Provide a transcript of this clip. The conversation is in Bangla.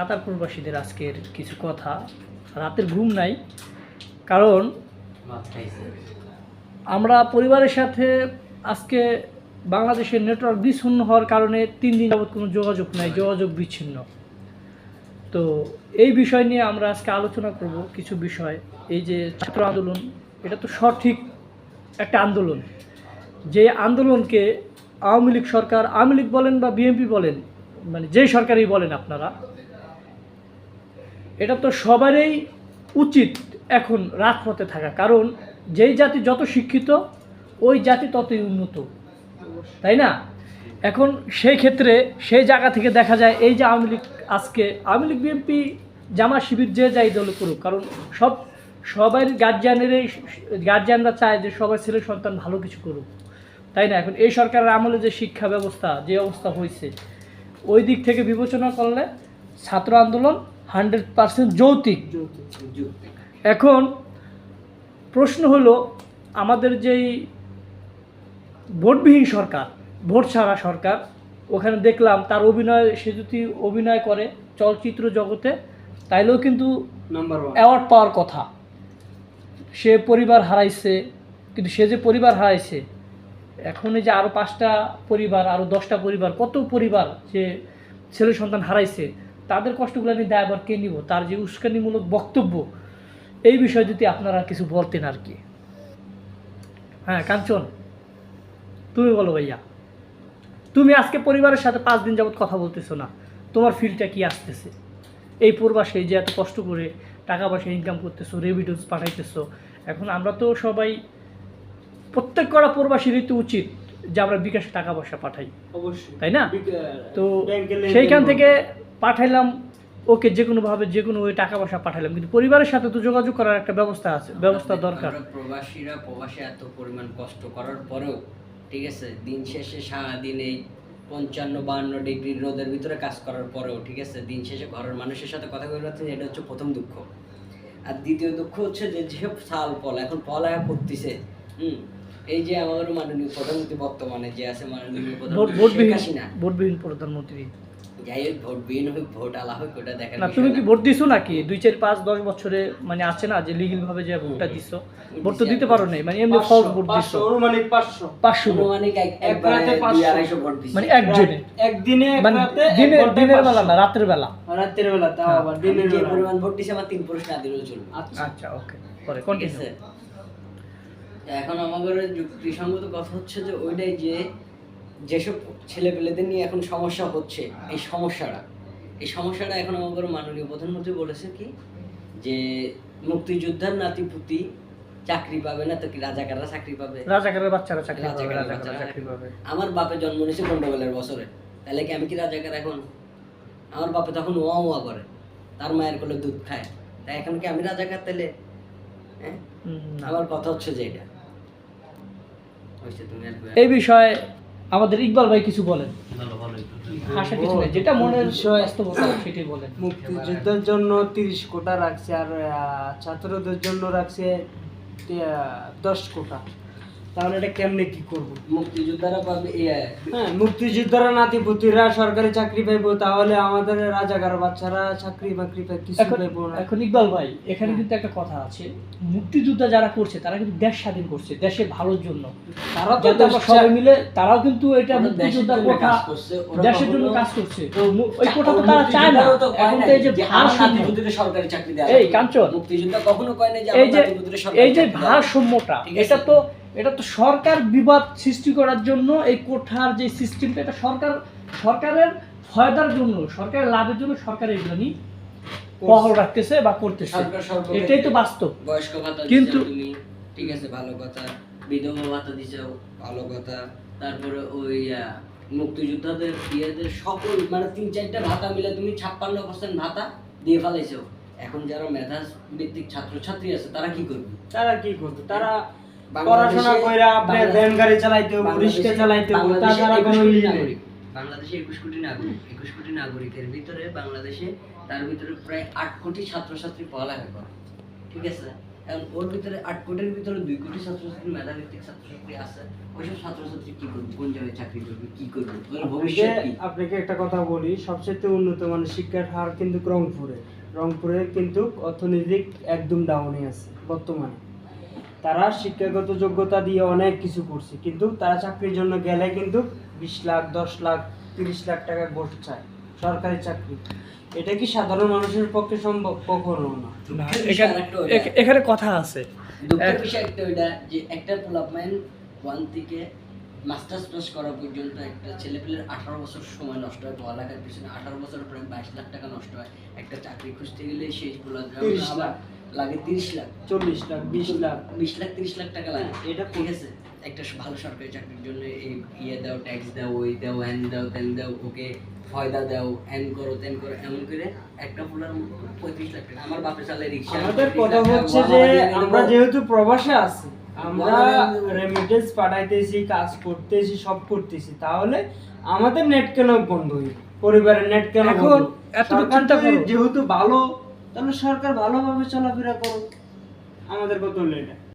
কাতার প্রবাসীদের আজকের কিছু কথা। রাতের ঘুম নাই, কারণ আমরা পরিবারের সাথে আজকে বাংলাদেশের নেটওয়ার্ক বিচ্ছিন্ন হওয়ার কারণে তিন দিন যাবৎ কোনো যোগাযোগ নাই, যোগাযোগ বিচ্ছিন্ন। তো এই বিষয় নিয়ে আমরা আজকে আলোচনা করব কিছু বিষয়। এই যে ছাত্র আন্দোলন, এটা তো সঠিক একটা আন্দোলন। যে আন্দোলনকে আওয়ামী লীগ সরকার, আওয়ামী লীগ বলেন বা বিএনপি বলেন মানে যেই সরকারই বলেন আপনারা এটা তো সবারই উচিত এখন রাজপথে থাকা। কারণ যেই জাতি যত শিক্ষিত, ওই জাতি ততই উন্নত। তাই না? এখন সেই ক্ষেত্রে সেই জায়গা থেকে দেখা যায়, এই যে আওয়ামী লীগ আজকে, আওয়ামী লীগ বিএনপি জামা শিবির যে যাই দল করুক, কারণ সব, সবাই গার্জিয়ানেরই গার্জিয়ানরা চায় যে সবাই ছেলে সন্তান ভালো কিছু করুক। তাই না? এখন এই সরকারের আমলে যে শিক্ষা ব্যবস্থা, যে অবস্থা হয়েছে, ওই দিক থেকে বিবেচনা করলে ছাত্র আন্দোলন হান্ড্রেড পার্সেন্ট যৌতিক। এখন প্রশ্ন হলো আমাদের যেই ভোটবিহীন সরকার ভোট ছাড়া সরকার ওখানে দেখলাম তার অভিনয় সে যদি অভিনয় করে চলচ্চিত্র জগতে তাইলেও কিন্তু নাম্বার অ্যাওয়ার্ড পাওয়ার কথা। সে পরিবার হারাইছে কিন্তু সে যে পরিবার হারাইছে এখন এই যে আরও পাঁচটা পরিবার আরও দশটা পরিবার কত পরিবার যে ছেলে সন্তান হারাইছে তাদের কষ্টগুলো নিয়ে দায়বার কে নিব? তার যে উস্কানিমূলক বক্তব্য এই বিষয়ে যদি আপনারা কিছু বলতেন আর কি। হ্যাঁ কাঞ্চন তুমি বলো ভাইয়া। তুমি আজকে পরিবারের সাথে পাঁচ দিন যাবত কথা বলতেছো না। তোমার ফিলটা কি আসতেছে? এই প্রবাসে যে এত কষ্ট করে টাকা পয়সা ইনকাম করতেছো রেভিডেন্স পাঠাইতেছো এখন আমরা তো সবাই প্রত্যেক করা প্রবাসীরই তো উচিত যে আমরা বিকাশে টাকা পয়সা পাঠাই। অবশ্যই। তাই না? তো সেইখান থেকে পাঠাইলাম ওকে যে কোনোভাবে যে কোনো ওই টাকা পয়সা পাঠাইলাম। কিন্তু পরিবারের সাথে তো যোগাযোগ করার একটা ব্যবস্থা আছে ব্যবস্থা দরকার। প্রবাসীরা প্রবাসে এত পরিমাণ কষ্ট করার পরেও ঠিক আছে দিন শেষে সারাদিন এই পঞ্চান্ন বান্ন ডিগ্রি রোদের ভিতরে কাজ করার পরেও ঠিক আছে দিন শেষে ঘরের মানুষের সাথে কথা বলে পাচ্ছেন এটা হচ্ছে প্রথম দুঃখ। আর দ্বিতীয় দুঃখ হচ্ছে যে যে সাল ফল এখন পলায়া করতেছে হুম এই যে আমাদের মাননীয় প্রধানমন্ত্রী বর্তমানে যে আছে মাননীয় প্রধানমন্ত্রী শেখ হাসিনা। ভোটবিহীন প্রধানমন্ত্রী। যাই হোক ভোট বিহীন হোক ভোট আলা হোক ওটা দেখার না তুমি কি ভোট দিছো নাকি? দুই চার পাঁচ দশ বছরে মানে আছে না যে লিগেল ভাবে যে ভোটটা দিছো? ভোট তো দিতে পারো নাই মানে এমনি ফলস ভোট দিছো। ভোট। অনুমানিক এক- এক একবারে রাতে দুই পাঁচশো। আড়াইশো ভোট দিছে। মানে একজনে একদিনে এক মানে রাতে দিনের বেলা। না রাতের বেলা। রাতের বেলা তাও হ্যাঁ। আবার দিনের যে পরিমাণ ভোট দিছে আমার তিন পুরুষ না দিলেও চলবে। আচ্ছা। আচ্ছা ওকে পরে কন্টিনিউ এখন আমাদের যুক্তিসঙ্গত কথা হচ্ছে যে ওইটাই যে যেসব ছেলে পেলেদের নিয়ে এখন সমস্যা হচ্ছে এই সমস্যাটা এই সমস্যাটা এখন আমাদের মাননীয় প্রধানমন্ত্রী বলেছে কি? যে মুক্তিযোদ্ধার নাতিপুতি চাকরি পাবে না তো কি রাজাকাররা চাকরি পাবে? রাজাকারের বাচ্চারা চাকরি পাবে রাজাকারের চাকরি পাবে। আমার বাপে জন্ম নিয়েছে গন্ডগোলের বছরে তাহলে কি আমি কি রাজাকার এখন? আমার বাপে তখন ওয়া ওয়া করে তার মায়ের কোলে দুধ খায় তাই এখন কি আমি রাজাকার তাহলে? হ্যাঁ? আমার কথা হচ্ছে যে এটা। এই বিষয়ে আমাদের ইকবাল ভাই কিছু বলেন। ভালো ভালো হাসা কিছু নেই যেটা মনের বিষয়- বাস্তবতা সেটাই বলেন। মুক্তিযুদ্ধের জন্য তিরিশ কোটা রাখছে আর ছাত্রদের জন্য রাখছে দশ কোটা। তাহলে এটা কেমনে কি করব? মুক্তিযোদ্ধারা পাবে ইয়ে, হ্যাঁ মুক্তিযোদ্ধারা নাতিপুতিরা সরকারি চাকরি পাইবো তাহলে আমাদের রাজাকার বাচ্চারা চাকরি বাকরি পাই কিছু পাইবো না। এখন ইকবাল ভাই এখানে কিন্তু একটা কথা আছে। মুক্তিযোদ্ধা যারা করছে তারা কিন্তু দেশ স্বাধীন করছে দেশের ভালোর জন্য। তারা তো সবাই মিলে তারাও কিন্তু এটা মুক্তিযোদ্ধার কোঠা কাজ করছে, ওরা দেশের জন্য কখনো- কাজ করছে। তো ওই কোটা তো তারা চায় না। এখন তো এই যে নাতিপুতিদের সরকারি চাকরি দেওয়া এই কাঞ্চন। মুক্তিযোদ্ধা কখনো কয় নাই যে এই যে। ভারসাম্যটা এটা তো এটা তো সরকার বিবাদ সৃষ্টি করার জন্য এই কোঠার যে সিস্টেমটা এটা সরকার সরকারের ফয়দার জন্য সরকারের লাভের জন্য সরকার এগুলো নিয়ে পহল রাখতেছে বা করতেছে। এটাই তো বাস্তব। বয়স্ক ভাতা কিন্তু- ঠিক আছে ভালো কথা। বিধবা ভাতা দিছো ভালো কথা। তারপরে ওই মুক্তিযোদ্ধাদের ইয়েদের সকল মানে তিন চারটা ভাতা মিলে তুমি ছাপ্পান্ন পার্সেন্ট ভাতা দিয়ে ফেলাইছো। এখন যারা মেধা ভিত্তিক ছাত্রছাত্রী আছে তারা কি করবে? তারা কি করবে? তারা পড়াশোনা কইরা আপনার ভ্যান গাড়ি চালাইতে রিক্সা চালাইতে বাংলাদেশে তাছাড়া কোনো ই নেই। বাংলাদেশে একুশ কোটি নাগরিক একুশ কোটি নাগরিকের ভিতরে বাংলাদেশে তার ভিতরে প্রায় আট কোটি ছাত্রছাত্রী পড়ালেখা করে ঠিক আছে? এখন ওর ভিতরে আট কোটির ভিতরে দুই কোটি ছাত্রছাত্রী মেধাভিত্তিক ছাত্রছাত্রী আছে ওইসব ছাত্রছাত্রী কি করবে? কোন জায়গায় চাকরি করবে? কি করবে? ওদের ভবিষ্যৎ আপনাকে কি? আপনাকে একটা কথা বলি সবচেয়ে উন্নত মানের শিক্ষার হার কিন্তু রংপুরে। রংপুরে কিন্তু অর্থনৈতিক একদম ডাউনে আছে বর্তমানে। তারা শিক্ষাগত যোগ্যতা দিয়ে অনেক কিছু করছে কিন্তু তারা চাকরির জন্য গেলে কিন্তু বিশ লাখ দশ লাখ তিরিশ লাখ টাকা ঘোষ চায় সরকারি চাকরি। এটা কি সাধারণ মানুষের পক্ষে সম্ভব? কখনো না। এখানে কথা আছে। দুঃখের বিষয় একটা ওইটা যে একটা ডেভেলপমেন্ট ওয়ান থেকে মাস্টার্স পাস করা পর্যন্ত একটা ছেলেপেলের আঠারো বছর সময় নষ্ট হয় পড়ালেখার পিছনে আঠারো বছর প্রায় বাইশ লাখ টাকা নষ্ট হয় একটা চাকরি খুঁজতে গেলে সেই গুলো 30 লাখ। লাগে তিরিশ লাখ চল্লিশ লাখ বিশ লাখ। বিশ লাখ তিরিশ লাখ টাকা লাগে। হ্যাঁ, এটা ঠিক আছে? একটা ভালো সরকারি চাকরির জন্য এই ইয়ে দাও ট্যাক্স দাও ওই দাও হ্যান দাও দাও ওকে ফয়দা দাও হ্যান করো করো এমন করে একটা ফুলার পঁয়ত্রিশ লাখ টাকা। আমার বাপে চালে রিক্সা আমাদের কথা হচ্ছে যে আমরা যেহেতু প্রবাসে আছি আমরা রেমিটেন্স পাঠাইতেছি কাজ করতেছি সব করতেছি তাহলে আমাদের নেট কেন বন্ধ পরিবারের নেট কেন এখন সরকার চিন্তা যেহেতু ভালো তাহলে সরকার ভালোভাবে চলাফেরা করুক। আমাদের কত এটা।